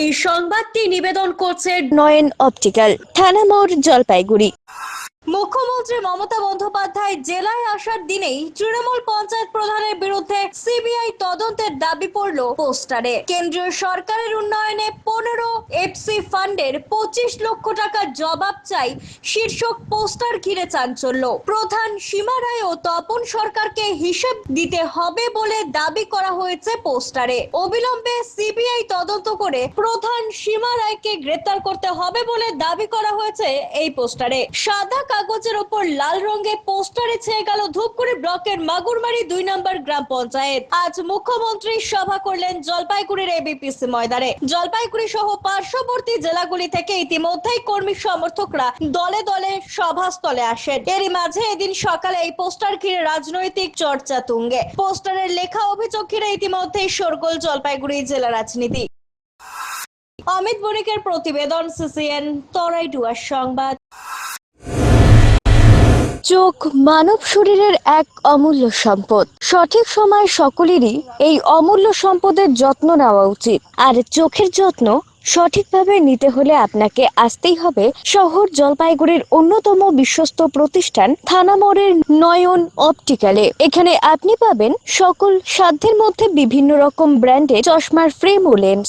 এই সংবাদটি নিবেদন করছে নয়ন অপটিক্যাল থানা মোড় জলপাইগুড়ি। মুখ্যমন্ত্রী মমতা বন্দ্যোপাধ্যায় জেলায় আসার দিনেই তৃণমূল পঞ্চায়েত প্রধানের বিরুদ্ধে সিবিআই তদন্তের দাবি পড়ল পোস্টারে। কেন্দ্রীয় সরকারের উন্নয়নে ফান্ডের পঁচিশ লক্ষ টাকার জবাব চাই শীর্ষক পোস্টার ঘিরে চাঞ্চল্য। প্রধান সীমা রায় ও তপন সরকারকে হিসেব দিতে হবে বলে দাবি করা হয়েছে পোস্টারে। অবিলম্বে সিবিআই তদন্ত করে প্রধান সীমা রায়কে গ্রেপ্তার করতে হবে বলে দাবি করা হয়েছে এই পোস্টারে। সাদা কাগজের ওপর লাল রঙে পোস্টারে ছেয়ে গেল ধূপগুড়ি ব্লকের মাগুরমারি দুই নম্বর গ্রাম পঞ্চায়েত। আজ মুখ্যমন্ত্রী সভা করলেন জলপাইগুড়ির এবিপিসি ময়দানে। জলপাইগুড়ি সহ পার্শ্ববর্তী জেলাগুলি থেকে ইতিমধ্যেই কর্মী সমর্থকরা দলে দলে সভাস্থলে আসেন। এরই মাঝে এদিন সকালে এই পোস্টার ঘিরে রাজনৈতিক চর্চা তুঙ্গে। পোস্টারের লেখা অভিযোগ ঘিরে ইতিমধ্যেই শোরগোল জলপাইগুড়ি জেলা রাজনীতি। অমিত বণিকের প্রতিবেদন, সিসিএন তরাইডুয়ার সংবাদ। চোখ মানব শরীরের এক অমূল্য সম্পদ। সঠিক সময় সকলেরই এই অমূল্য সম্পদের যত্ন নেওয়া উচিত। আর চোখের যত্ন সঠিকভাবে নিতে হলে আপনাকে আসতেই হবে শহর জলপাইগুড়ির অন্যতম বিশ্বস্ত প্রতিষ্ঠান থানামোড়ের নয়ন অপটিক্যালে। এখানে আপনি পাবেন সকল সাধ্যের মধ্যে বিভিন্ন রকম ব্র্যান্ডে চশমার ফ্রেম ও লেন্স।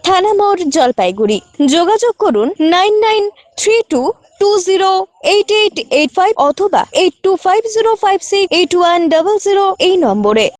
থানা মোড় জলপাইগুড়ি। যোগাযোগ করুন nine nine three two two zero eight eight eight five অথবা eight two five zero five six eight one double zero এই নম্বরে।